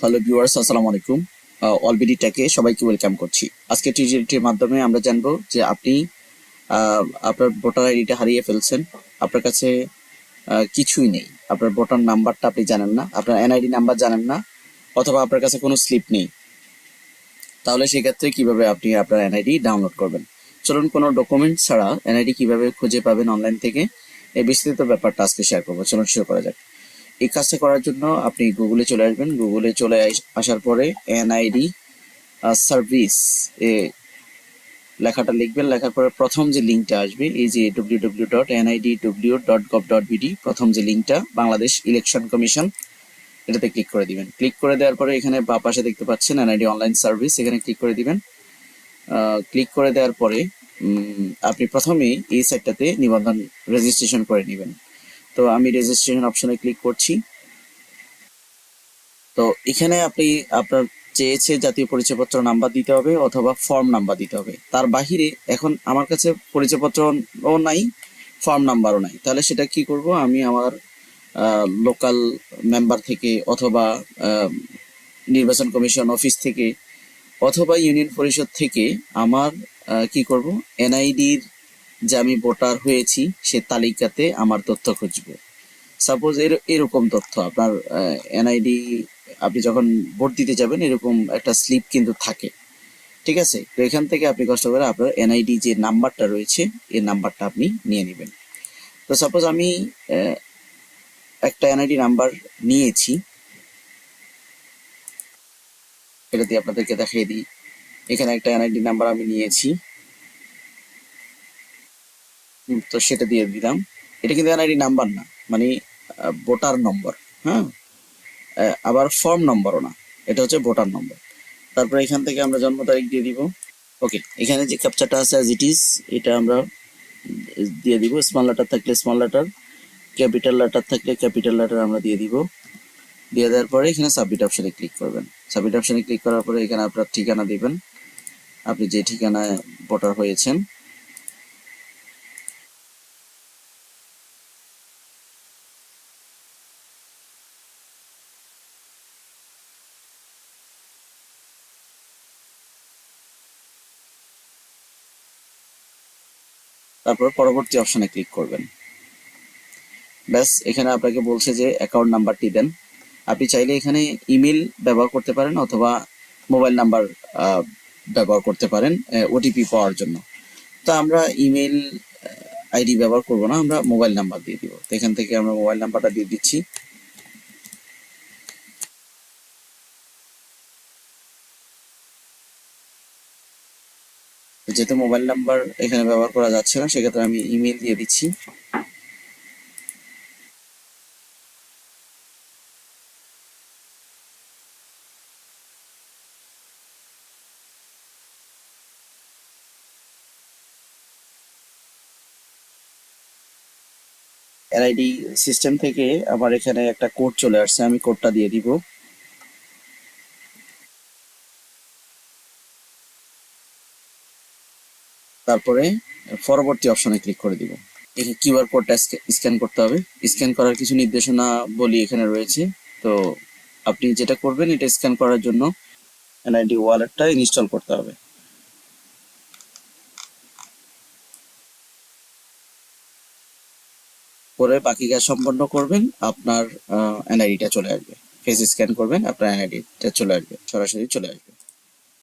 Hello viewers আসসালামু আলাইকুম। অলবিডি টেকে সবাইকে ওয়েলকাম করছি। আজকে টিজিটির মাধ্যমে আমরা জানব যে আপনি আপনার ভোটার আইডিটা হারিয়ে ফেলছেন। আপনার কাছে কিছুই নেই। আপনার ভোটার নাম্বারটা আপনি জানেন না। আপনার এনআইডি নাম্বার জানেন না। অথবা আপনার কাছে কোনো স্লিপ নেই। তাহলে সেক্ষেত্রে কীভাবে আপনি আপনার এনআইডি ডাউনলোড করবেন? চলুন, কোনো ডকুমেন্ট ছাড়া এনআইডি কীভাবে খুঁজে পাবেন অনলাইন থেকে? এই বিস্তৃত ব্যাপারটা আজকে শেয়ার করব। চলুন, শুরু করা যাক। এই কাজটা করার জন্য আপনি গুগলে চলে আসবেন। গুগলে চলে আস- আসার পরে এনআইডি সার্ভিস এ লেখাটা লিখবেন। লেখার পরে প্রথম যে লিঙ্কটা আসবে, এই যে W W dot NID W dot gov dot BD প্রথম যে লিঙ্কটা, বাংলাদেশ ইলেকশন কমিশন এটাতে ক্লিক করে দিবেন। ক্লিক করে দেওয়ার পরে এখানে বা পাশে দেখতে পাচ্ছেন এনআইডি অনলাইন সার্ভিস এখানে ক্লিক করে দিবেন। ক্লিক করে দেওয়ার পরে আপনি প্রথমেই এই সাইটটাতে নিবন্ধন রেজিস্ট্রেশন করে নেবেন। তো আমি রেজিস্ট্রেশন অপশনে ক্লিক করছি। তো এখানে আপনি আপনার চেয়েছে জাতীয় পরিচয়পত্র নাম্বার দিতে হবে অথবা ফর্ম নাম্বার দিতে হবে। তার বাহিরে এখন আমার কাছে পরিচয়পত্রও নাই ফর্ম নাম্বারও নাই। তাহলে সেটা কি করব? আমি আমার লোকাল মেম্বার থেকে অথবা নির্বাচন কমিশন অফিস থেকে অথবা ইউনিয়ন পরিষদ থেকে আমার কি করব? এনআইডির যে আমি ভোটার হয়েছি, সে তালিকাতে আমার তথ্য খুঁজবে। সাপোজ এর, এরকম তথ্য, আপনার এনআইডি আপনি যখন ভোট দিতে যাবেন, এরকম একটা স্লিপ কিন্তু থাকে। ঠিক আছে? তো এখান থেকে আপনি কষ্ট করে আপনার এনআইডি যে নাম্বারটা রয়েছে, এই নাম্বারটা আপনি নিয়ে নেবেন। তো সাপোজ আমি একটা এনআইডি নাম্বার নিয়েছি। এটা দিয়ে আপনাদেরকে দেখিয়ে দিই। এখানে একটা এনআইডি নাম্বার আমি নিয়েছি। তো সেটা দিয়ে দিলাম। এটা কিন্তু এনআইডি নাম্বার না মানে ভোটার নম্বর হ্যাঁ? আবার ফর্ম নম্বরও না, এটা হচ্ছে ভোটার নম্বর। তারপরে এখান থেকে আমরা জন্ম তারিখ দিয়ে দিব। ওকে এখানে যে ক্যাপচারটা আছে অ্যাজ ইট ইজ এটা আমরা দিয়ে দিব। স্মল লেটার থাকলে স্মল লেটার ক্যাপিটাল লেটার থাকলে ক্যাপিটাল লেটার আমরা দিয়ে দিব। দিয়ে দেওয়ার পরে এখানে সাবমিট অপশনে ক্লিক করবেন। সাবমিট অপশনে ক্লিক করার পরে এখানে আপনার ঠিকানা দিবেন। আপনি যে ঠিকানায় ভোটার হয়েছেন তারপর পরবর্তী অপশনে ক্লিক করবেন। ব্যাস, এখানে আপনাকে বলছে যে অ্যাকাউন্ট নাম্বারটি দেন। আপনি চাইলে এখানে ইমেল ব্যবহার করতে পারেন অথবা মোবাইল নাম্বার ব্যবহার করতে পারেন ওটিপি পাওয়ার জন্য। তো আমরা ইমেল আইডি ব্যবহার করব না, আমরা মোবাইল নাম্বার দিয়ে দিব। তো এখান থেকে আমরা মোবাইল নাম্বারটা দিয়ে দিচ্ছি। যেহেতু মোবাইল নাম্বার এখানে ব্যবহার করা যাচ্ছে না, সেক্ষেত্রে আমি ইমেল দিয়ে দিচ্ছি। এনআইডি সিস্টেম থেকে আমার এখানে একটা কোড চলে আসছে, আমি কোডটা দিয়ে দিব। তারপরে পরবর্তী অপশনে ক্লিক করে দিব। এখানে কিউআর কোডটা স্ক্যান করতে হবে। স্ক্যান করার কিছু নির্দেশনা বলি এখানে রয়েছে। তো আপনি যেটা করবেন, এটা স্ক্যান করার জন্য এনআইডি ওয়ালেটটা ইনস্টল করতে হবে। করে বাকি কাজ সম্পন্ন করবেন, আপনার এনআইডিটা চলে আসবে। ফেস স্ক্যান করবেন, আপনার এনআইডিটা চলে আসবে, সরাসরি চলে আসবে।